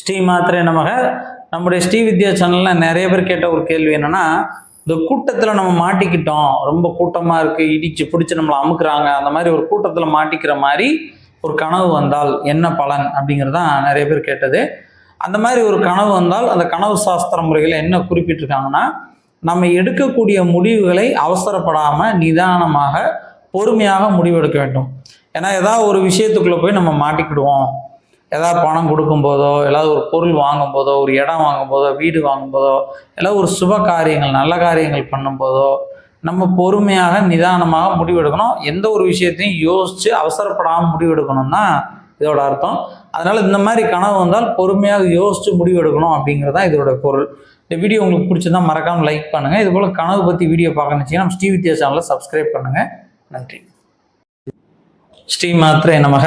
ஸ்ரீ மாத்திரை நமக. நம்முடைய ஸ்ரீ வித்யா சேனல்ல நிறைய பேர் கேட்ட ஒரு கேள்வி என்னன்னா இந்த கூட்டத்தில் நம்ம மாட்டிக்கிட்டோம். ரொம்ப கூட்டமாக இருக்குது இடிச்சு பிடிச்சி நம்மளை அமுக்குறாங்க. அந்த மாதிரி ஒரு கூட்டத்தில் மாட்டிக்கிற மாதிரி ஒரு கனவு வந்தால் என்ன பலன் அப்படிங்கிறது தான் நிறைய பேர் கேட்டது. அந்த மாதிரி ஒரு கனவு வந்தால் அந்த கனவு சாஸ்திர முறைகள் என்ன குறிப்பிட்டிருக்காங்கன்னா நம்ம எடுக்கக்கூடிய முடிவுகளை அவசரப்படாமல் நிதானமாக பொறுமையாக முடிவெடுக்க வேண்டும். ஏன்னா ஏதாவது ஒரு விஷயத்துக்குள்ளே போய் நம்ம மாட்டிக்கிடுவோம். ஏதாவது பணம் கொடுக்கும்போதோ ஏதாவது ஒரு பொருள் வாங்கும்போதோ ஒரு இடம் வாங்கும்போதோ வீடு வாங்கும்போதோ ஏதாவது ஒரு சுப காரியங்கள் நல்ல காரியங்கள் பண்ணும்போதோ நம்ம பொறுமையாக நிதானமாக முடிவெடுக்கணும். எந்த ஒரு விஷயத்தையும் யோசித்து அவசரப்படாமல் முடிவெடுக்கணும்னா இதோட அர்த்தம். அதனால் இந்த மாதிரி கனவு வந்தால் பொறுமையாக யோசித்து முடிவெடுக்கணும் அப்படிங்கிறது தான் இதோட பொருள். இந்த வீடியோ உங்களுக்கு பிடிச்சிருந்தா மறக்காமல் லைக் பண்ணுங்கள் இது போல் கனவு பற்றி வீடியோ பார்க்கணுச்சிங்கன்னா நம்ம ஸ்ரீ வித்யா சேனலை சப்ஸ்கிரைப் பண்ணுங்கள் நன்றி. ஸ்ரீ மாத்திரை நமக.